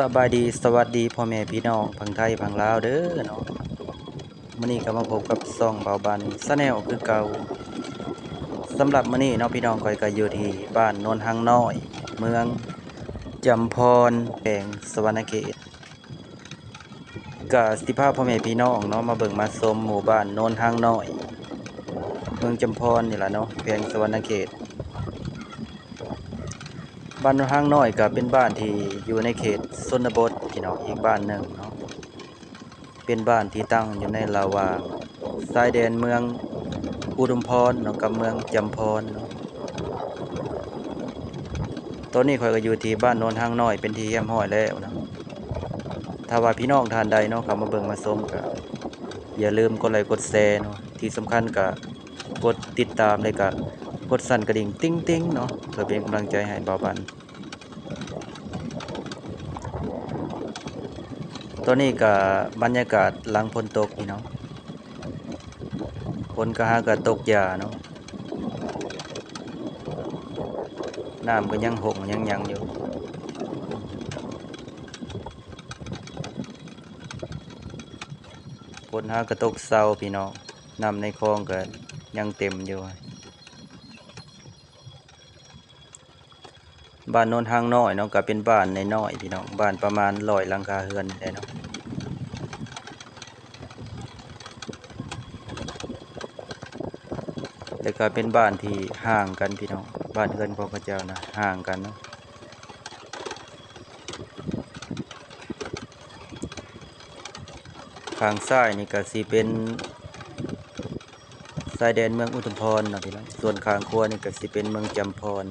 สบายดีสวัสดีพ่อแม่พี่น้องพังไทยพังลาวเด้อเนาะมื้อนี้ก็มาพบกับซ่องเบาบันซะแนวคือเก่าสำหรับมื้อนี้เนาะพี่น้องก้อยก็อยู่ที่บ้านโนนทางน้อย เมืองจำพรแขวงสวรรณเขตก็สิพาพ่อแม่พี่น้องเนาะมาเบิ่งมาชมหมู่บ้านโนนทางน้อย เมืองจำพรนี่ละเนาะแขวงสวรรณเขต บ้านห้างน้อยก็เป็นบ้านที่อยู่ในเขตชนบทพี่น้องอีกบ้านหนึ่งเนาะเป็นบ้านที่ตั้งอยู่ในระหว่าชายแดนเมืองอุดมพรเนาะกับเมืองจำพรเนาะตอนนี้ข่อยก็อยู่ที่บ้านโนนห้างน้อยเป็นที่เยี่ยมห้อยแล้วนะถ้าว่าพี่น้องทานใดเนาะเข้ามาเบิ่งมาชมก็อย่าลืมกดไลค์กดแชร์เนาะที่สำคัญก็ กดติดตามเลยก็กดสั่นกระดิ่งติ้งติ้งเนาะเพื่อเป็นกำลังใจให้เบาบันตัวนี้ก็บรรยากาศหลังฝนตกพี่น้องฝนก็หาก็ตกยาเนาะน้ำก็ยังหงยังยังอยู่ฝนหาก็ตกเศร้าพี่น้องน้ำในคลองก็ ยังเต็มอยู่ บ้านโนนทางน้อยเนาะก็เป็นบ้านในน้อยพี่น้องบ้านประมาณร้อยลังคาเรือนได้เนาะแต่ก็เป็นบ้านที่ห่างกันพี่น้องบ้านเรือนขอพระเจ้านะห่างกันเนาะทางซ้ายนี่ก็สิเป็นายแดนเมืองอุทุมพรเนาะพี่น้องส่วนขางขวนี่ก็สิเป็นเมืองจำพร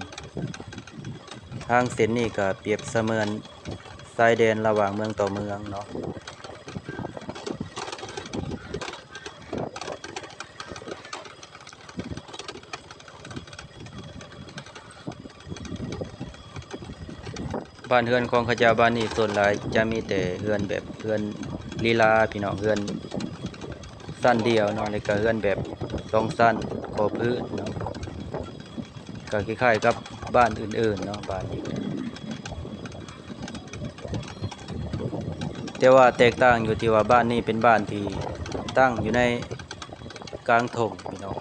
ทางเส้นนี้ก็เปรียบเสมือนชายแดนระหว่างเมืองต่อเมืองเนาะบ้านเฮือนของขจาบ้านนี้ส่วนหลายจะมีแต่เฮือนแบบเฮือนลีลาพี่น้องเฮือนสั้นเดียวเนาะแล้วก็เฮือนแบบ สองสั้นพอพื้นเนาะก็คล้ายๆกับบ้านอื่นๆเนาะบ้านนี้แต่ว่าแตกต่างอยู่ที่ว่าบ้านนี้เป็นบ้านที่ตั้งอยู่ในกลางถงพี่น้อง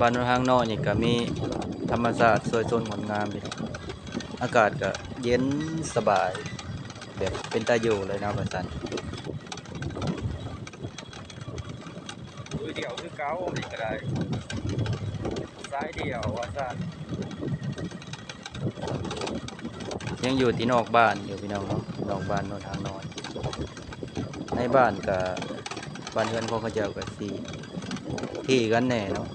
บ้านโนนทางนอกนี่ก็มีธรรมชาติสวยสดงดงามพี่น้องอากาศก็เย็นสบายแบบเป็นตาอยู่เลยนะประสัน มือ เดียวคือเก้าอีกได้ซ้ายเดียวว่าสั้นยังอยู่ที่นอกบ้านอยู่พี่น้องเนาะนอกบ้านโนนทางน้อยในบ้านกับบ้านเพื่อนขอเขาเจ้ากับสีที่กันแน่เนาะ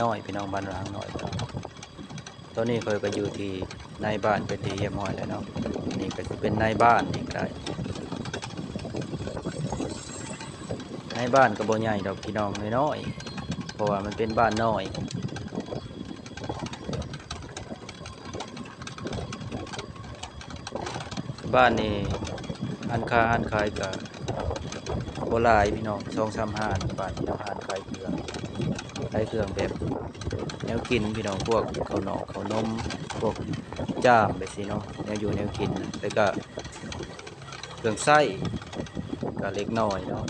น้อยพี่น้องบ้านร้างน้อยตอนนี้เคยก็อยู่ที่ในบ้านเป็นที่เยี่ยมห้อยแล้วเนาะนี่ก็จะเป็นในบ้านนี่ก็ได้ ในบ้านก็บ่ใหญ่ดอกพี่น้องน้อยๆเพราะว่ามันเป็นบ้านน้อยบ้านนี่อันค้าอันขายกับโบลายพี่น้องช่องซ้ำห้านบ้านที่เราหานขายเครื่องขายเครื่องแบบแนวกินพี่น้องพวกข้าวหนอกข้าวนมพวกจ้ามไปสิเนาะแนวอยู่แนวกินแล้วก็เครื่องไส้ก็เล็กน้อยเนาะ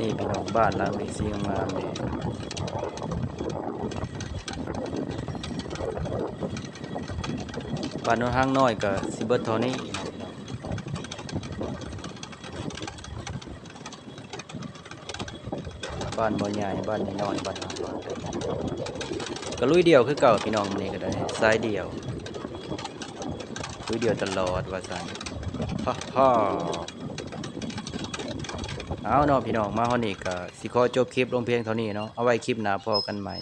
นี่พี่น้องบ้านหลังนี้สีงามๆเลยบ้านโนนห้างน้อยก็สิเบิดเท่านี้บ้านบ่ใหญ่บ้านน้อยบ้านน้อยก็ลุยเดียวคือเก่าพี่น้องนี้ก็ได้สายเดียวลุยเดียวตลอดว่าซั่นฮ่าฮ่า เอาเนาะพี่น้องมาเฮานี้ก็สิขอจบคลิปลงเพียงเท่านี้เนาะเอาไว้คลิปหน้าพอกันใหม่